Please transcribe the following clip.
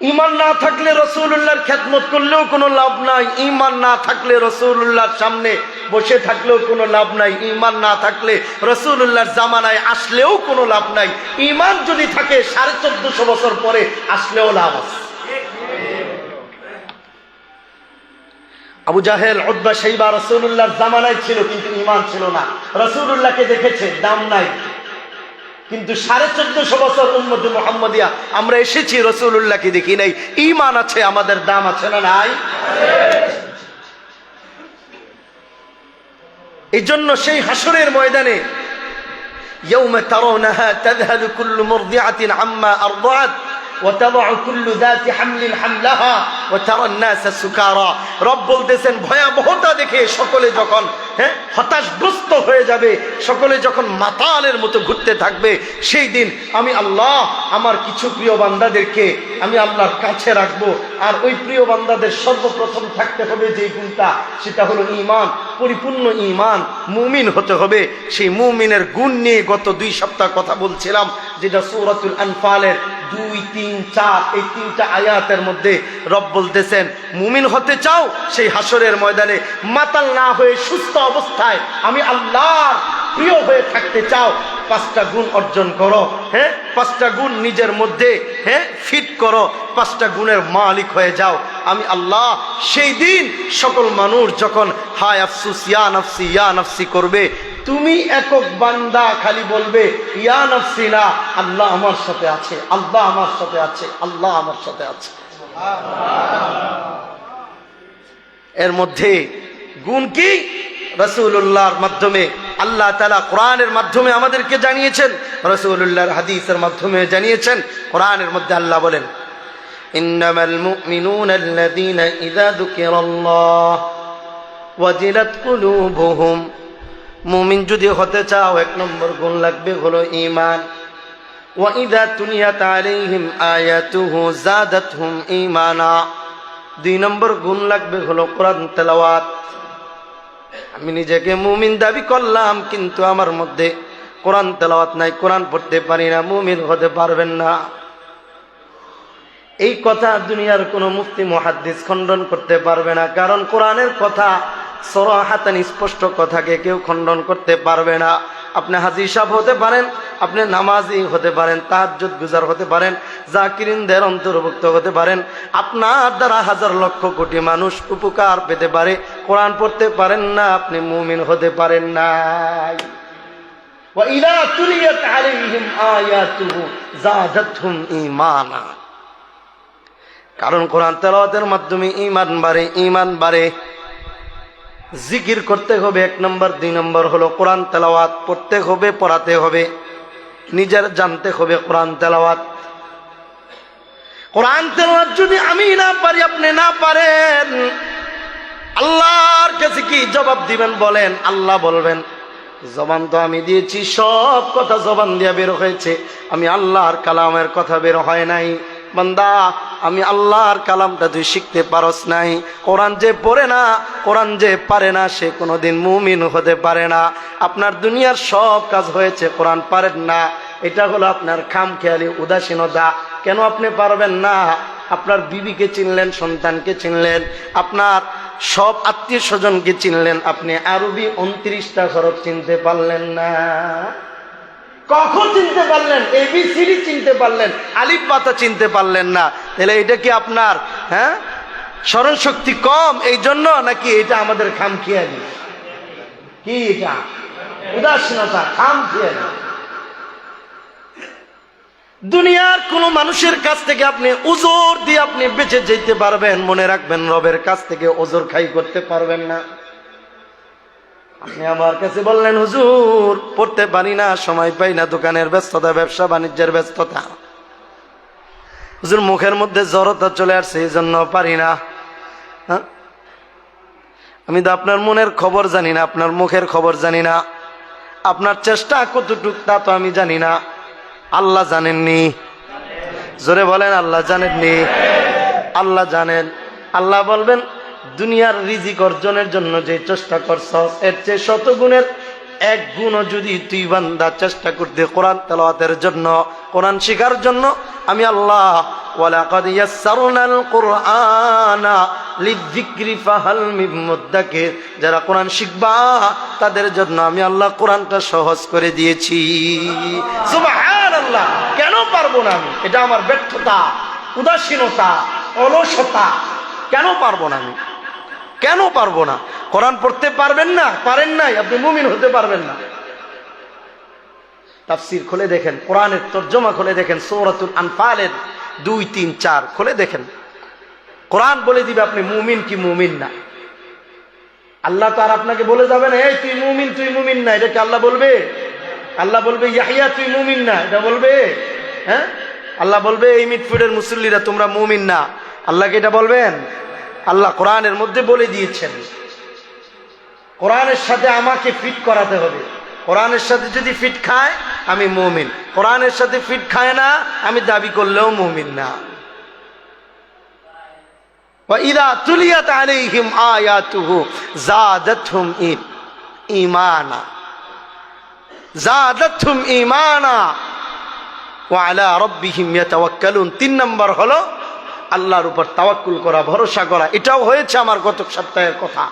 ইমান না থাকলে রসুল্লাহর খেদমত করলেও কোনো লাভ নাই। ইমান না থাকলে রসুল্লাহর সামনে বসে থাকলেও কোনো লাভ নাই। ইমান না থাকলে রসুল্লাহর জামানায় আসলেও কোনো লাভ নাই। ইমান যদি থাকে, সাড়ে চোদ্দশো বছর পরে আসলেও লাভ আছে। আবু জাহেল উদ্বা রসুল্লাহর জামানায় ছিল, কিন্তু ইমান ছিল না। রসুল্লাহকে দেখেছে, দাম নাই। কিন্তু সাড়ে চোদ্দশো বছর উন্মতি মোহাম্মদিয়া আমরা এসেছি রসুল্লাহকে দেখি নাই ইমান আছে আমাদের দাম আছে না নাই এই জন্য সেই হাসরের ময়দানে يوم ترونها تذهل كل مرضعة عما أرضعت وتضع كل ذات حمل حملها وترى الناس سكارى রব বলতেছেন ভয়াবহতা দেখে সকলে যখন হ্যাঁ হতাশগ্রস্ত হয়ে যাবে। সকলে যখন মাতালের মতো ঘুরতে থাকবে, সেই দিন আমি আল্লাহ আমার কিছু প্রিয় বান্দাদেরকে আমি আল্লাহর কাছে রাখব। আর ওই প্রিয় বান্দাদের সর্বপ্রথম থাকতে হবে যে গুণটা, সেটা হলো ইমান পরিপূর্ণ ইমান মুমিন হতে হবে। সেই মুমিনের গুণ নিয়ে গত দুই সপ্তাহ কথা বলছিলাম, যেটা সৌরাতুল আনফালের দুই, তিন, চার, এই তিনটা আয়াতের মধ্যে রব বলতেছেন, মুমিন হতে চাও সেই হাসরের ময়দানে, মাতাল না হয়ে সুস্থ অবস্থায় আমি আল্লাহর প্রিয় হয়ে থাকতে চাও, পাঁচটা গুণ অর্জন করো হ্যাঁ? পাঁচটা গুণ নিজের মধ্যে হ্যাঁ? ফিট করো, পাঁচটা গুণের মালিক হয়ে যাও। আমি আল্লাহ সেই দিন সকল মানুষ যখন হায় আফসুস, ইয়া নফসি ইয়া নফসি করবে তুমি একক বান্দা খালি বলবে ইয়া নফসি না আল্লাহ আমার সাথে আছে আল্লাহ আমার সাথে আছে আল্লাহ আমার সাথে আছে এর মধ্যে গুণ কি রসুল্লাহর মাধ্যমে আল্লাহ তালা কোরআনের মাধ্যমে আমাদেরকে জানিয়েছেন রসুল্লাহর হাদিসের মাধ্যমে জানিয়েছেন কোরআনের মধ্যে আল্লাহ বলেন إنما المؤمنون الذين إذا ذكر الله وجلت قلوبهم মুমিন যদি হতে চাও, এক নম্বর গুণ লাগবে হলো ইমান ওয়াইদা তুলিয়া তালিহিম আয়াতুহু জাদাতহুম ইমানা দুই নম্বর গুণ লাগবে হলো কোরআন তেলাওয়াত। আমি নিজেকে মুমিন দাবি করলাম, কিন্তু আমার মধ্যে কোরআন তেলাওয়াত নাই, কোরআন পড়তে পারি না, মুমিন হতে পারবেন না। এই কথা দুনিয়ার কোনো মুফতি, মুহাদ্দিস খণ্ডন করতে পারবে না, কারণ কোরআনের কথা সরহাতান স্পষ্ট কথাকে কেউ খণ্ডন করতে পারবে না আপনি হাজি সাহেব হতে পারেন আপনি নামাজি হতে পারেন তাহাজ্জুদ গুজার হতে পারেন জাকিরিনদের অন্তর্ভুক্ত হতে পারেন আপনার দ্বারা হাজার লক্ষ কোটি মানুষ উপকার পেতে পারে কোরআন পড়তে পারেন না আপনি মুমিন হতে পারেন নাই وَإِذَا تُلِيَتْ عَلَيْهِمْ آيَاتُهُ زَادَتْهُمْ إِيمَانًا কারণ কোরআন তেলাওয়াতের মাধ্যমে ইমান বাড়ে ইমান বাড়ে জিকির করতে হবে, এক নম্বর। দুই নম্বর হলো কোরআন তেলাওয়াত পড়তে হবে, পড়াতে হবে। নিজের জানতে হবে কোরআন তেলাওয়াত। কোরআন তেলাওয়াত যদি আমি না পারি, আপনি না পারেন, আল্লাহর কাছে কি জবাব দিবেন বলেন? আল্লাহ বলবেন, জবান তো আমি দিয়েছি, সব কথা জবান দিয়ে বের হয়েছে। আমি আল্লাহর কালামের কথা বের হয় নাই। বান্দা, আমি আল্লাহর কালামটা তুই শিখতে পারস নাই। কোরআন যে পড়ে না, কোরআন যে পারে না, সে কোনোদিন মুমিন হতে পারে না। আপনার দুনিয়ার সব কাজ হয়েছে, কোরআন পারেন না। এটা হলো আপনার খাম খেয়ালি উদাসীনতা। কেন আপনি পারবেন না? আপনার বিবিকে চিনলেন, সন্তানকে চিনলেন। আপনার সব আত্মীয় স্বজনকে চিনলেন। আপনি আরবি উনত্রিশটা খরচ চিনতে পারলেন না। কখন চিনতে পারলেন? এবিসিডি চিনতে পারলেন। আলিফ পাতা চিনতে পারলেন না। তাহলে এটা কি আপনার হ্যাঁ? স্মরণ শক্তি কম এই জন্য নাকি এটা আমাদের খাম খেয়ালি কি এটা? উদাসীনতা খাম খেয়ালি দুনিয়ার কোন মানুষের কাছ থেকে আপনি উজোর দিয়ে আপনি বেঁচে যেতে পারবেন, মনে রাখবেন, রবের কাছ থেকে ওজোর খাই করতে পারবেন না। আপনি আমার কাছে বললেন, হুজুর, পড়তে পারি না, সময় পাই না, দোকানের ব্যস্ততা, ব্যবসা বাণিজ্যের ব্যস্ততা। হুজুর, মুখের মধ্যে জড়তা চলে আসছে এই জন্য পারি না। হ্যাঁ? আমি তো আপনার মনের খবর জানি না, আপনার মুখের খবর জানি না। আপনার চেষ্টা কতটুক তা তো আমি জানি না। আল্লাহ জানেননি। জোরে বলেন, আল্লাহ জানেননি। আল্লাহ জানেন। আল্লাহ বলবেন দুনিয়ার রিজিক অর্জনের জন্য যে চেষ্টা করছ, এর চেয়ে শত গুণের এক গুণও যদি তুই বান্দা চেষ্টা করতে কোরআন তেলাওয়াতের জন্য, কোরআন শেখার জন্য, আমি আল্লাহ, ওয়ালাকাদ ইয়াসসারনাল কুরআনা লিযিকরি ফাহাল মিন যারা কোরআন শিখবা, তাদের জন্য আমি আল্লাহ কোরআনটা সহজ করে দিয়েছি। সুবহানাল্লাহ, কেন পারব না আমি? এটা আমার ব্যর্থতা, উদাসীনতা, অলসতা, কেন পারব না আমি? কেন পারব না? কোরআন পড়তে পারবেন না? পারেন নাই? আপনি মুমিন হতে পারবেন না। তাফসির খুলে দেখেন, কোরআনের তর্জমা খুলে দেখেন, সৌরাতুল আনফালের দুই, তিন, চার খুলে দেখেন। কোরআন বলে দিবে আপনি মুমিন কি মুমিন না? আল্লাহ তো আর আপনাকে বলে যাবে না, এই, তুই মুমিন তুই মুমিন না। এটা কি আল্লাহ বলবে? আল্লাহ বলবে, ইয়াহিয়া, তুই মুমিন না। এটা বলবে? হ্যাঁ? আল্লাহ বলবে, এই মিটফুটের মুসল্লিরা তোমরা মুমিন না। আল্লাহকে এটা বলবেন? আল্লাহ কোরআনের মধ্যে বলে দিয়েছেন। কোরআনের সাথে আমাকে ফিট করাতে হবে। কোরআনের সাথে যদি ফিট খায়, আমি মৌমিন। কোরআনের সাথে ফিট খায় না, আমি দাবি করলেও মৌমিন না। ইদা আলা তিন নম্বর হলো আল্লাহর উপর তাওয়াক্কুল করা ভরসা করা এটাও হয়েছে আমার গত সপ্তাহের কথা।